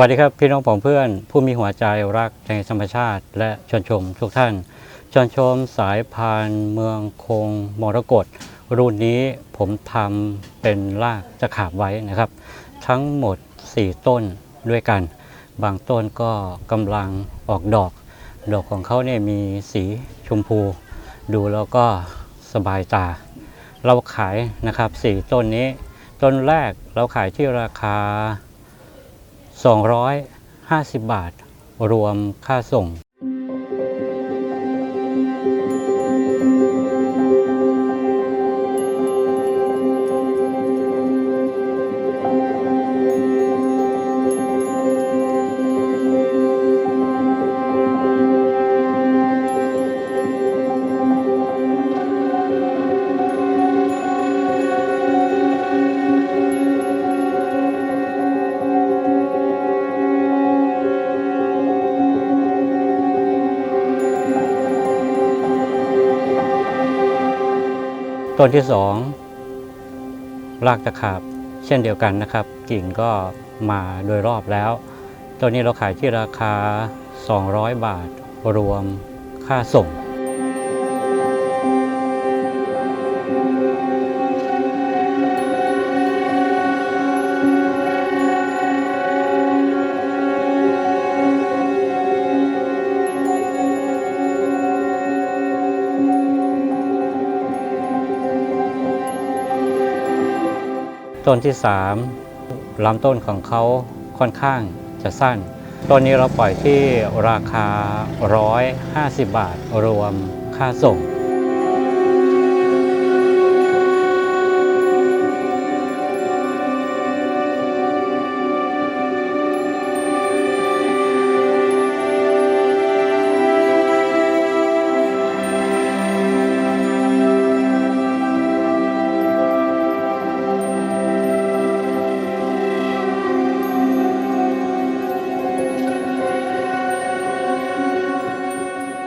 วัสดีครับพี่น้องผองเพื่อน ผู้มีหัวใจรักในธรรมชาติ และชวนชมทุกท่านชวนชมสายพานเมืองคงมรกตรุ่นนี้ผมทำเป็นรากจะขาบไว้นะครับ ทั้งหมด 4 ต้นด้วยกัน บางต้นก็กำลังออกดอก ดอกของเขาเนี่ยมีสีชมพู ดูแล้วก็สบายตา เราขายนะครับ 4 ต้นนี้ ต้นแรกเราขายที่ราคา 250 บาท รวมค่าส่ง ต้นที่สองรากตะขาบเช่นเดียวกันนะครับ กิ่งก็มาโดยรอบแล้วตัวนี้เราขายที่ราคา 200 บาทรวมค่าส่ง ต้นที่ 3ลำต้นของเขาค่อนข้างจะสั้น ต้นนี้เราปล่อยที่ราคา 150 บาทรวมค่าส่ง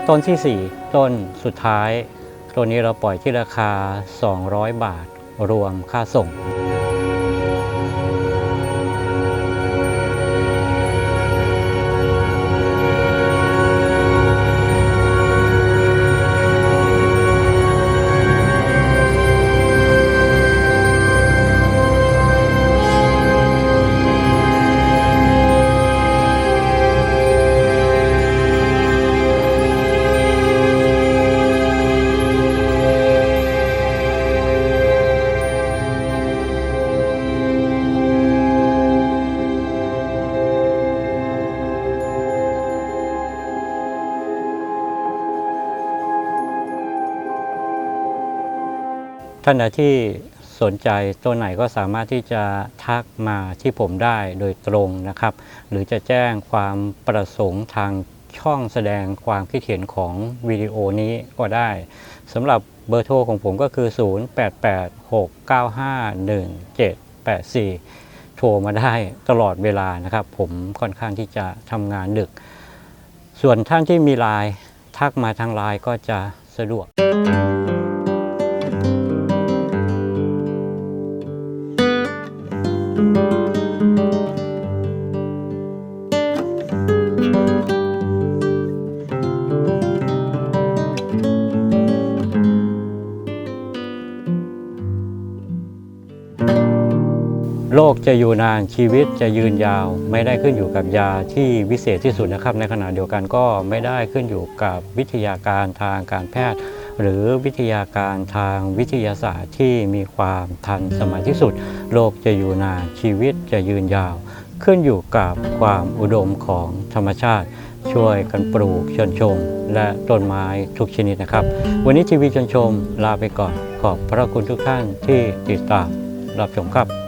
ต้นที่ 4 ต้นสุดท้าย ต้นนี้เราปล่อยที่ราคา 200 บาทรวมค่าส่ง ท่านใดที่สนใจตัวไหนก็สามารถที่จะทักมาที่ผมได้โดยตรงนะครับ หรือจะแจ้งความประสงค์ทางช่องแสดงความคิดเห็นของวิดีโอนี้ก็ได้สำหรับเบอร์โทรของผมก็คือ 0886951784 โทรมาได้ตลอดเวลานะครับ ผมค่อนข้างที่จะทำงานดึก ส่วนท่านที่มีไลน์ทักมาทางไลน์ก็จะสะดวก โลกจะอยู่นานชีวิตจะยืนยาว ไม่ได้ขึ้นอยู่กับยาที่วิเศษที่สุดนะครับ ในขณะเดียวกันก็ไม่ได้ขึ้นอยู่กับวิทยาการทางการแพทย์ หรือวิทยาการทางวิทยาศาสตร์ที่มีความทันสมัยที่สุดโลกจะอยู่นานชีวิตจะยืนยาว ขึ้นอยู่กับความอุดมของธรรมชาติ ช่วยกันปลูกชนชม และต้นไม้ทุกชนิดนะครับ วันนี้ทีวีชนชมลาไปก่อนขอบพระคุณทุกท่านที่ติดตามรับชมครับ